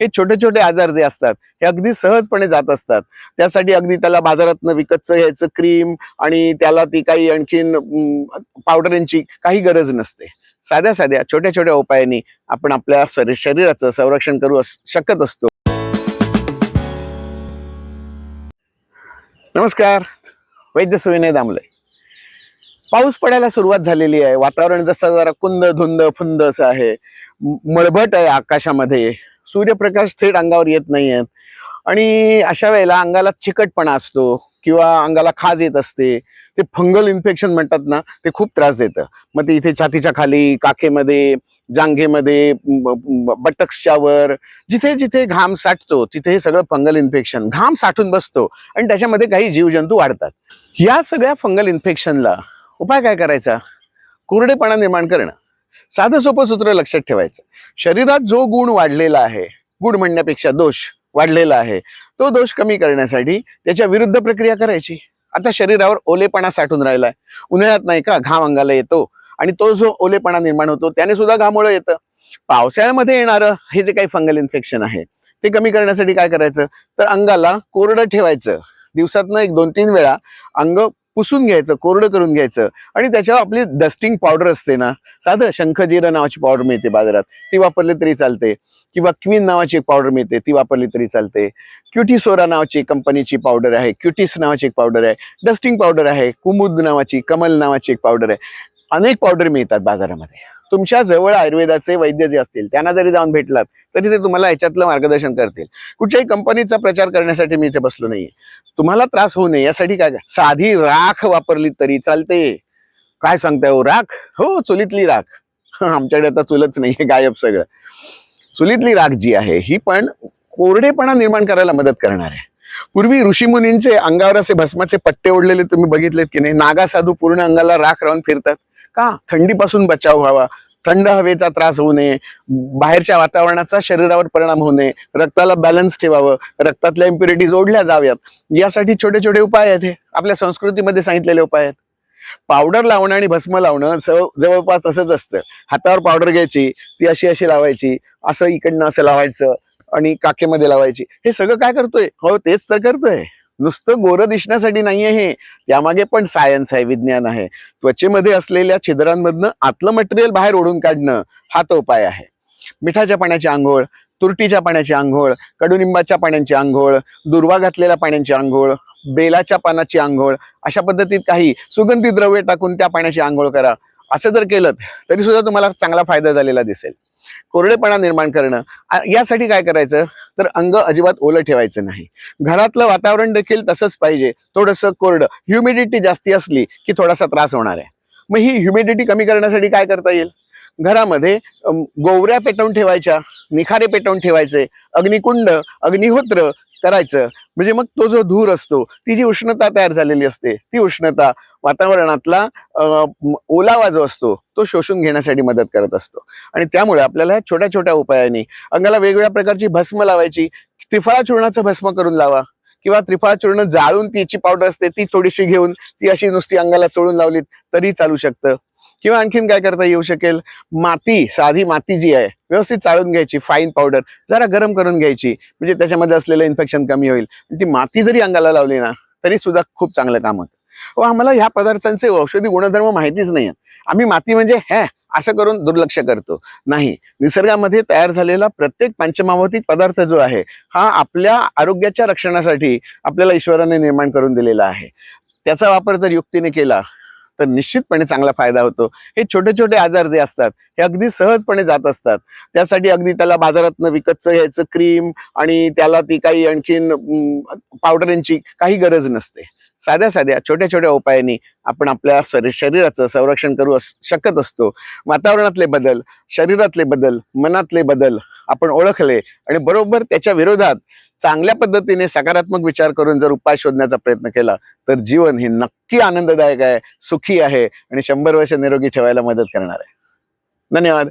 हे छोटे छोटे आजार जे असतात हे अगदी सहजपणे जात असतात. त्यासाठी अगदी त्याला बाजारातनं विकतचं यायचं क्रीम आणि त्याला ती काही आणखीन पावडरांची पावडरींची काही गरज नसते. साध्या साध्या छोट्या छोट्या उपायांनी आपण आपल्या शरीराचं संरक्षण करू शकत असतो. नमस्कार. वैद्य सुविनय दामले. पाऊस पडायला सुरुवात झालेली आहे. वातावरण जसं जरा कुंद धुंद फुंद असं आहे. मळभट आहे आकाशामध्ये. सूर्यप्रकाश थेट अंगावर येत नाही आहेत आणि अशा वेळेला अंगाला चिकटपणा असतो किंवा अंगाला खाज येत असते ते फंगल इन्फेक्शन म्हणतात ना ते खूप त्रास देतं. मग ते इथे छातीच्या खाली काखेमध्ये जांघेमध्ये बटक्सच्या वर जिथे जिथे घाम साठतो तिथे हे सगळं फंगल इन्फेक्शन घाम साठून बसतो आणि त्याच्यामध्ये काही जीवजंतू वाढतात. या सगळ्या फंगल इन्फेक्शनला उपाय काय करायचा? कोरडेपणा निर्माण करणं. साधं सोपं सूत्र लक्षात ठेवायचं. शरीरात जो गुण वाढलेला आहे गुण म्हणण्यापेक्षा दोष वाढलेला आहे तो दोष कमी करण्यासाठी त्याच्या विरुद्ध प्रक्रिया करायची. आता शरीरावर ओलेपणा साठून राहिलाय. उन्हाळ्यात नाही का घाम अंगाला येतो आणि तो जो ओलेपणा निर्माण होतो त्याने सुद्धा घामोळं येतं. पावसाळ्यामध्ये येणारं हे जे काही फंगल इन्फेक्शन आहे ते कमी करण्यासाठी काय करायचं? तर अंगाला कोरडं ठेवायचं. दिवसातनं एक दोन तीन वेळा अंग पुसून घ्यायचं कोरडं करून घ्यायचं. आणि त्याच्यावर आपली डस्टिंग पावडर असते ना साधं शंखजीरा नावाची पावडर मिळते बाजारात. ती वापरली तरी चालते. किंवा क्वीन नावाची एक पावडर मिळते ती वापरली तरी चालते. क्युटीसोरा नावाची कंपनीची पावडर आहे क्युटीस नावाची एक पावडर आहे डस्टिंग पावडर आहे कुमुद नावाची कमल नावाची एक पावडर आहे. अनेक पावडर मिळतात बाजारामध्ये. तुमच्या जवळ आयुर्वेदाचे वैद्य जे असतील त्यांना जरी जाऊन भेटलात तरी ते तुम्हाला याच्यातलं मार्गदर्शन करतील. कुठच्याही कंपनीचा प्रचार करण्यासाठी मी इथे बसलो नाहीये. तुम्हाला त्रास होऊ नये यासाठी काय साधी राख वापरली तरी चालते. काय सांगताय हो राख? हो चुलीतली राख. आमच्याकडे आता चुलच नाहीये गायब सगळं. चुलीतली राख जी आहे ही पण कोरडेपणा निर्माण करायला मदत करणार आहे. पूर्वी ऋषीमुनींचे अंगावर असे भस्माचे पट्टे ओढलेले तुम्ही बघितलेत की नाही? नागा साधू पूर्ण अंगाला राख राहून फिरतात. का थंडीपासून बचाव व्हावा? थंड हवेचा त्रास होऊ नये बाहेरच्या वातावरणाचा शरीरावर परिणाम होऊ नये रक्ताला बॅलन्स ठेवावं रक्तातल्या इम्प्युरिटीज ओढल्या जाव्यात. यासाठी छोटे छोटे उपाय आहेत हे. आपल्या संस्कृतीमध्ये सांगितलेले उपाय आहेत. पावडर लावणं आणि भस्म लावणं जवळपास तसंच असतं. हातावर पावडर घ्यायची ती अशी अशी लावायची असं इकडनं असं लावायचं आणि काकेमध्ये लावायची. हे सगळं काय करतोय? हो तेच तर करतोय. नुसतं गोरं दिसण्यासाठी नाहीये हे. त्यामागे पण सायन्स आहे विज्ञान आहे. त्वचेमध्ये असलेल्या छिद्रांमधनं आतलं मटेरियल बाहेर ओढून काढणं हा तो उपाय आहे. मिठाच्या पाण्याची आंघोळ तुरटीच्या पाण्याची आंघोळ कडुनिंबाच्या पाण्याची आंघोळ दुर्वा घातलेल्या पाण्याची आंघोळ बेलाच्या पानाची आंघोळ अशा पद्धतीत काही सुगंधी द्रव्य टाकून त्या पाण्याची आंघोळ करा. असं जर केलं तरी सुद्धा तुम्हाला चांगला फायदा झालेला दिसेल. कोरडेपणा निर्माण करणं यासाठी काय करायचं? तर अंग अजिबात ओलं ठेवायचं नाही. घरातलं वातावरण देखील तसंच पाहिजे. थोडंसं कोरडं. ह्युमिडिटी जास्ती असली की थोडासा त्रास होणार आहे. मग ही ह्युमिडिटी कमी करण्यासाठी काय करता येईल? घरामध्ये गोवऱ्या पेटवून ठेवायच्या निखारे पेटवून ठेवायचे अग्निकुंड अग्निहोत्र करायचं. म्हणजे मग तो जो धूर असतो ती जी उष्णता तयार झालेली असते ती उष्णता वातावरणातला ओलावा जो असतो तो शोषून घेण्यासाठी मदत करत असतो. आणि त्यामुळे आपल्याला ह्या छोट्या छोट्या उपायांनी अंगाला वेगवेगळ्या प्रकारची भस्म लावायची. त्रिफळा चूर्णाचं भस्म करून लावा. किंवा त्रिफळा चूर्ण जाळून तिची पावडर असते ती थोडीशी घेऊन ती अशी नुसती अंगाला चोळून लावलीत तरी चालू शकतं. किंवा आणखीन काय करता येऊ शकेल? माती साधी माती जी आहे व्यवस्थित चाळून घ्यायची फाईन पावडर जरा गरम करून घ्यायची म्हणजे त्याच्यामध्ये असलेलं इन्फेक्शन कमी होईल. ती माती जरी अंगाला लावली ना तरी सुद्धा खूप चांगलं काम होतं. व आम्हाला ह्या पदार्थांचे औषधी गुणधर्म माहितीच नाही आम्ही माती म्हणजे हे असं करून दुर्लक्ष करतो. नाही निसर्गामध्ये तयार झालेला प्रत्येक पंचमावतीक पदार्थ जो आहे हा आपल्या आरोग्याच्या रक्षणासाठी आपल्याला ईश्वराने निर्माण करून दिलेला आहे. त्याचा वापर जर युक्तीने केला तर निश्चितपणे चांगला फायदा होतो. हे छोटे छोटे आजार जे असतात हे अगदी सहजपणे जात असतात. त्यासाठी अगदी त्याला बाजारातनं विकतचं यायचं क्रीम आणि त्याला ती काही आणखीन पावडरांची काही गरज नसते. साध्या साध्या छोट्या छोट्या उपायांनी आपण आपल्या शरीराचं संरक्षण करू अस- शकत असतो. वातावरणातले बदल शरीरातले बदल मनातले बदल आपण ओळखले. आणि बरोबर त्याच्या विरोधात चांगल्या पद्धतीने सकारात्मक विचार करून जर उपाय शोधण्याचा प्रयत्न केला तर जीवन हे नक्की आनंददायक आहे सुखी आहे आणि शंभर वर्ष निरोगी ठेवायला मदत करणार आहे. धन्यवाद.